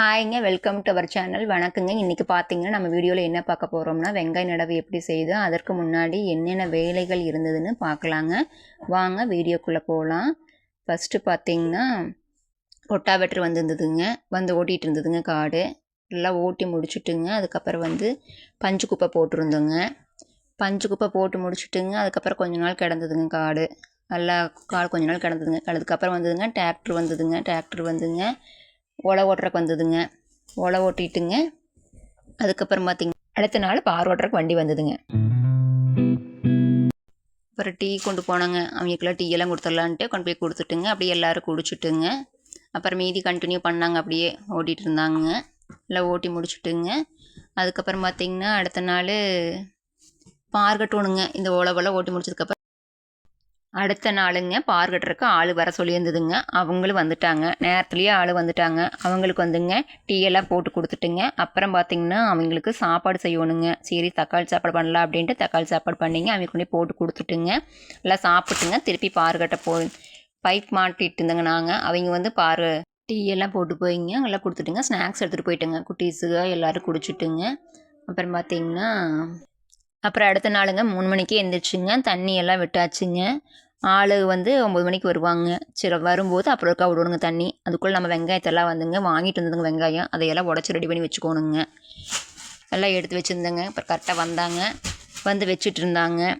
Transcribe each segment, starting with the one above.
ஹாய்ங்க welcome to our channel. வணக்கங்க. இன்றைக்கி பார்த்தீங்கன்னா நம்ம வீடியோவில் என்ன பார்க்க போகிறோம்னா வெங்காய நடவு எப்படி செய்து அதற்கு முன்னாடி என்னென்ன வேலைகள் இருந்ததுன்னு பார்க்கலாங்க வாங்க வீடியோக்குள்ளே போகலாம் ஃபஸ்ட்டு பார்த்தீங்கன்னா ரொட்டாவேட்டர் வந்துருந்ததுங்க. வந்து ஓட்டிகிட்டு இருந்ததுங்க காடு. எல்லாம் ஓட்டி முடிச்சுட்டுங்க. அதுக்கப்புறம் வந்து பஞ்சு குப்பை போட்டிருந்தோங்க. பஞ்சு குப்பை போட்டு முடிச்சுட்டுங்க. அதுக்கப்புறம் கொஞ்ச நாள் கிடந்ததுங்க காடு. நல்லா காடு கொஞ்ச நாள் கிடந்ததுங்க. அதுக்கப்புறம் வந்ததுங்க டிராக்டர் வந்ததுங்க. டிராக்டர் வந்துங்க. ஒலை ஓட்டுறக்கு வந்ததுங்க. ஒலை ஓட்டிட்டுங்க. அதுக்கப்புறம் பார்த்திங்க அடுத்த நாள் பார் ஓட்டுறக்கு வண்டி வந்ததுங்க. அப்புறம் டீ கொண்டு போனாங்க. அவங்களுக்குலாம் டீ எல்லாம் கொடுத்துடலான்ட்டு கொண்டு போய் கொடுத்துட்டுங்க. அப்படியே எல்லோரும் குடிச்சிட்டுங்க. அப்புறம் மீதி கண்டினியூ பண்ணாங்க. அப்படியே ஓட்டிகிட்டு இருந்தாங்க. எல்லாம் ஓட்டி முடிச்சுட்டுங்க. அதுக்கப்புறம் பார்த்திங்கன்னா அடுத்த நாள் பார் கட்டணுங்க இந்த ஓலவெல்லாம் ஓட்டி முடிச்சதுக்கப்புறம் அடுத்த நாளுங்க பார் கட்டுறக்கு ஆள் வர சொல்லியிருந்ததுங்க. அவங்களும் வந்துட்டாங்க. நேரத்துலேயே ஆள் வந்துட்டாங்க. அவங்களுக்கு வந்துங்க டீயெல்லாம் போட்டு கொடுத்துட்டுங்க. அப்புறம் பார்த்திங்கன்னா அவங்களுக்கு சாப்பாடு செய்யணுங்க. சரி தக்காளி சாப்பாடு பண்ணலாம் அப்படின்ட்டு தக்காளி சாப்பாடு பண்ணிங்க. அவங்க கொண்டு போட்டு கொடுத்துட்டுங்க. எல்லாம் சாப்பிட்டுங்க. திருப்பி பார் கட்ட போ பைப் மாட்டிட்டு இருந்தேங்க நாங்கள் அவங்க வந்து பார் டீயெல்லாம் போட்டு போயிங்க. எல்லாம் கொடுத்துட்டுங்க. ஸ்நாக்ஸ் எடுத்துகிட்டு போயிட்டுங்க. குட்டீஸுக எல்லோரும் குடிச்சிட்டுங்க. அப்புறம் பார்த்திங்கன்னா அப்புறம் அடுத்த நாளுங்க மூணு மணிக்கே எழுந்திரிச்சுங்க தண்ணி எல்லாம் விட்டாச்சுங்க. ஆள் வந்து ஒம்பது மணிக்கு வருவாங்க. சரி வரும்போது அப்புறம் இருக்கா விடணுங்க தண்ணி. அதுக்குள்ளே நம்ம வெங்காயத்தெல்லாம் வந்துங்க வாங்கிட்டு வந்ததுங்க வெங்காயம். அதையெல்லாம் உடச்சி ரெடி பண்ணி வச்சுக்கோணுங்க. எல்லாம் எடுத்து வச்சுருந்தேங்க. அப்புறம் கரெக்டாக வந்தாங்க. வந்து வச்சுட்டு இருந்தாங்க.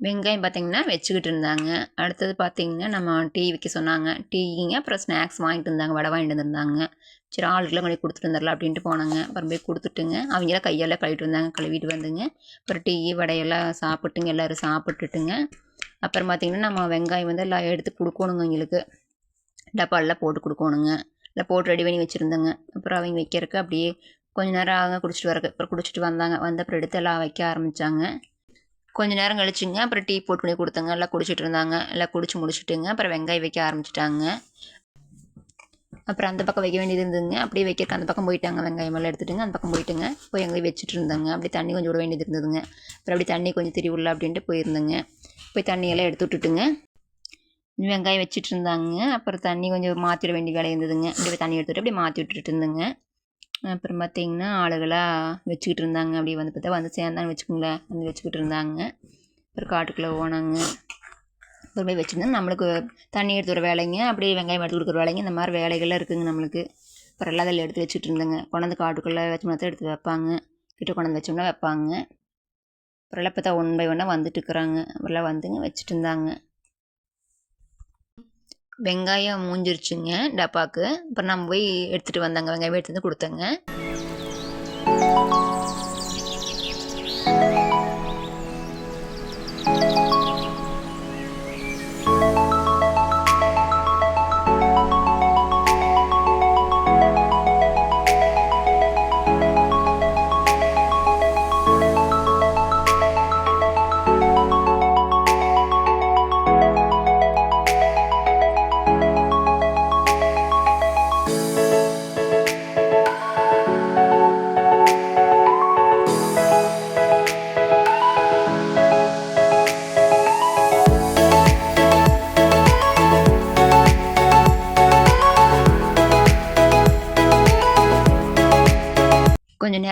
வெங்காயம் பார்த்திங்கன்னா வச்சுக்கிட்டு இருந்தாங்க. அடுத்தது பார்த்திங்கன்னா நம்ம டீ வைக்க சொன்னாங்க. டீங்க அப்புறம் ஸ்நாக்ஸ் வாங்கிட்டு இருந்தாங்க. வடை வாங்கிட்டு வந்திருந்தாங்க. சரி ஆளுக்கெல்லாம் கொண்டு கொடுத்துட்டு வந்துடலாம் அப்படின்ட்டு போனாங்க. அப்புறம் போய் கொடுத்துட்டுங்க. அவங்களாம் கையெல்லாம் கழுவிட்டு வந்தாங்க. கழுவிட்டு வந்துங்க. அப்புறம் டீ வடையெல்லாம் சாப்பிட்டுங்க. எல்லோரும் சாப்பிட்டுட்டுங்க. அப்புறம் பார்த்திங்கன்னா நம்ம வெங்காயம் வந்து எல்லாம் எடுத்து கொடுக்கணுங்க எங்களுக்கு. டப்பாலெலாம் போட்டு கொடுக்கணுங்க. இல்லை போட்டு ரெடி பண்ணி வச்சுருந்தேங்க. அப்புறம் அவங்க வைக்கிறதுக்கு அப்படியே கொஞ்ச நேரம் ஆக குடிச்சிட்டு வரக்கு. அப்புறம் குடிச்சிட்டு வந்தாங்க. வந்த அப்புறம் எடுத்து எல்லாம் வைக்க ஆரம்பித்தாங்க கொஞ்ச நேரம் கழிச்சுங்க. அப்புறம் டீ போட்டு பண்ணி கொடுத்தங்க. எல்லாம் குடிச்சிட்டு இருந்தாங்க. எல்லாம் குடிச்சு முடிச்சுட்டுங்க. அப்புறம் வெங்காயம் வைக்க ஆரம்பிச்சிட்டாங்க. அப்புறம் அந்த பக்கம் வைக்க வேண்டியது இருந்ததுங்க. அப்படியே வைக்கிறக்கு அந்த பக்கம் போயிட்டாங்க. வெங்காயம் எல்லாம் எடுத்துட்டுங்க. அந்த பக்கம் போயிட்டுங்க. போய் எங்கேயும் வச்சுட்டு இருந்தாங்க. அப்படியே தண்ணி கொஞ்சம் விட வேண்டியது இருந்ததுங்க. அப்புறம் அப்படி தண்ணி கொஞ்சம் திரிவுள்ள அப்படின்ட்டு போயிருந்தேங்க. போய் தண்ணியெல்லாம் எடுத்து விட்டுட்டுங்க. வெங்காயம் வச்சுட்டு இருந்தாங்க. அப்புறம் தண்ணி கொஞ்சம் மாற்றிட வேண்டிய வேலை இருந்ததுங்க. அப்படியே தண்ணி எடுத்துகிட்டு அப்படியே மாற்றி விட்டுட்டு இருந்தேங்க. அப்புறம் பார்த்திங்கன்னா ஆளுகளாக வச்சுக்கிட்டு இருந்தாங்க. அப்படியே வந்து பார்த்தா வந்து சேர்ந்தாங்க வச்சுக்கோங்களேன். வந்து வச்சுக்கிட்டு இருந்தாங்க. அப்புறம் காட்டுக்குள்ளே போனாங்க. அப்புறம் போய் நம்மளுக்கு தண்ணி எடுத்து வர வேலைங்க. அப்படியே வெங்காயம் எடுத்து கொடுக்குற வேலைங்க. இந்த மாதிரி வேலைகள்லாம் இருக்குதுங்க நம்மளுக்கு. அப்புறம் எல்லாம் அதில் எடுத்து வச்சுட்டு இருந்தாங்க. கொண்டாந்து காட்டுக்குள்ளே வச்சு தான் எடுத்து வைப்பாங்க. கிட்ட கொண்டாந்து வச்சோம்னா வைப்பாங்க. அப்புறம் எல்லாம் பார்த்தா ஒன் பை ஒன்னாக வந்துட்டு இருக்கிறாங்க. அப்புறம்லாம் வந்துங்க வச்சுட்டு இருந்தாங்க. வெங்காயம் மூஞ்சிருச்சுங்க டப்பாக்கு. அப்புறம் நம்ம போய் எடுத்துகிட்டு வந்தாங்க. வெங்காயம் எடுத்து வந்து கொடுத்தேங்க.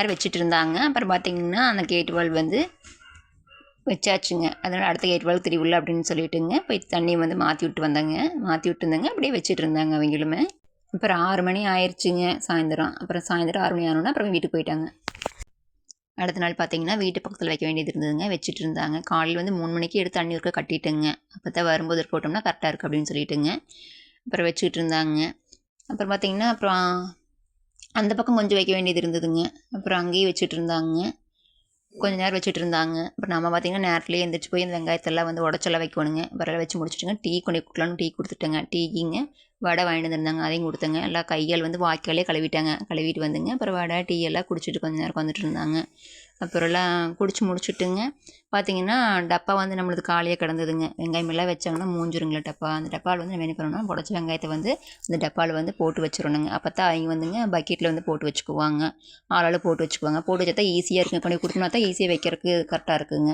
நேரம் வச்சுட்டு இருந்தாங்க அப்புறம் பார்த்திங்கன்னா அந்த கேட் வால் வந்து வச்சாச்சுங்க. அதனால் அடுத்த கேட் வால் திருவிழா அப்படின்னு சொல்லிட்டுங்க போய் தண்ணி வந்து மாற்றி விட்டு வந்தாங்க. மாற்றி விட்டு இருந்தாங்க அப்படியே வச்சுட்டு இருந்தாங்க அவங்களுமே. அப்புறம் ஆறு மணி ஆயிடுச்சுங்க சாயந்தரம். அப்புறம் சாயந்தரம் ஆறு மணி ஆனோன்னா அப்புறம் வீட்டுக்கு போயிட்டாங்க. அடுத்த நாள் பார்த்தீங்கன்னா வீட்டு பக்கத்தில் வைக்க வேண்டியது இருந்ததுங்க. வச்சுட்டு இருந்தாங்க காலையில் வந்து மூணு மணிக்கு எடுத்து தண்ணி ஒருக்க கட்டிட்டுங்க. அப்போ தான் வரும்போது போட்டோம்னா கரெக்டாக இருக்குது அப்படின்னு சொல்லிட்டுங்க. அப்புறம் வச்சுக்கிட்டு இருந்தாங்க அப்புறம் பார்த்திங்கன்னா அப்புறம் அந்த பக்கம் கொஞ்சம் வைக்க வேண்டியது இருந்ததுங்க. அப்புறம் அங்கேயும் வச்சுட்டு இருந்தாங்க கொஞ்ச நேரம் வச்சுட்டு இருந்தாங்க அப்புறம் நம்ம பார்த்திங்கன்னா நேரத்துலேயே எழுந்திரிச்சு போய் அந்த வெங்காயத்தெல்லாம் வந்து உடச்செல்லாம் வைக்கணுங்க. வரல வச்சு முடிச்சுட்டுங்க. டீ கொண்டு கொடுக்கலான்னு டீ கொடுத்துட்டேங்க. டீக்கிங்க வடை வாங்கிட்டு வந்துருந்தாங்க அதையும் கொடுத்தங்க. எல்லாம் கையால் வந்து வாய்க்காலே கழுவிட்டாங்க. கழுவிட்டு வந்துங்க. அப்புறம் வடை டீ எல்லாம் குடிச்சிட்டு கொஞ்ச நேரம் வந்துட்டு இருந்தாங்க. அப்புறம்லாம் குடிச்சு முடிச்சுட்டுங்க. பார்த்தீங்கன்னா டப்பா வந்து நம்மளுக்கு காலியாக கிடந்ததுங்க. வெங்காயம் எல்லாம் வச்சாங்கன்னா மூஞ்சிருங்களா டப்பா. அந்த டப்பாவில் வந்து நம்ம என்ன பண்ணணும்னா புடச்ச வெங்காயத்தை வந்து அந்த டப்பாவில் வந்து போட்டு வச்சிடணுங்க. அப்போ தான் அவங்க வந்துங்க பக்கெட்டில் வந்து போட்டு வச்சுக்குவாங்க. ஆளால் போட்டு வச்சுக்குவாங்க. போட்டு வச்சா தான் ஈஸியாக இருக்குங்க. கொண்டு கொடுத்தோம்னா தான் ஈஸியாக வைக்கிறதுக்கு கரெக்டாக இருக்குங்க.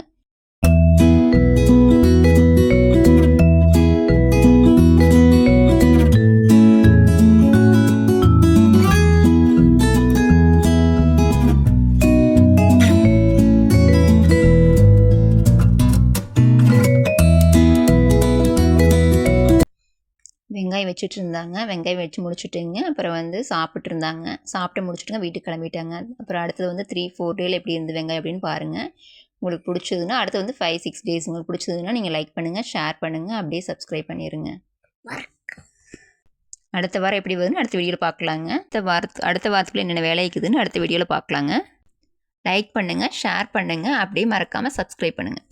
வச்சுட்டு இருந்தாங்க வெங்காயம் வச்சு முடிச்சுட்டுங்க. அப்புறம் வந்து சாப்பிட்டு இருந்தாங்க சாப்பிட்டு முடிச்சுட்டுங்க. வீட்டுக்கு கிளம்பிட்டாங்க. அப்புறம் அடுத்தது வந்து த்ரீ ஃபோர் டேயில் எப்படி இருந்து வெங்காயம் அப்படின்னு பாருங்கள் உங்களுக்கு பிடிச்சதுன்னா அடுத்து வந்து ஃபைவ் சிக்ஸ் டேஸ் உங்களுக்கு பிடிச்சதுன்னா நீங்கள் லைக் பண்ணுங்கள் ஷேர் பண்ணுங்கள் அப்படியே சப்ஸ்கிரைப் பண்ணிடுங்க அடுத்த வாரம் எப்படி வருதுன்னு அடுத்த வீடியோவில் பார்க்கலாங்க அடுத்த வாரத்து அடுத்த வாரத்தில் என்னென்ன வேலை இருக்குதுன்னு அடுத்த வீடியோவில் பார்க்கலாங்க லைக் பண்ணுங்கள் ஷேர் பண்ணுங்கள் அப்படியே மறக்காமல் சப்ஸ்கிரைப் பண்ணுங்கள்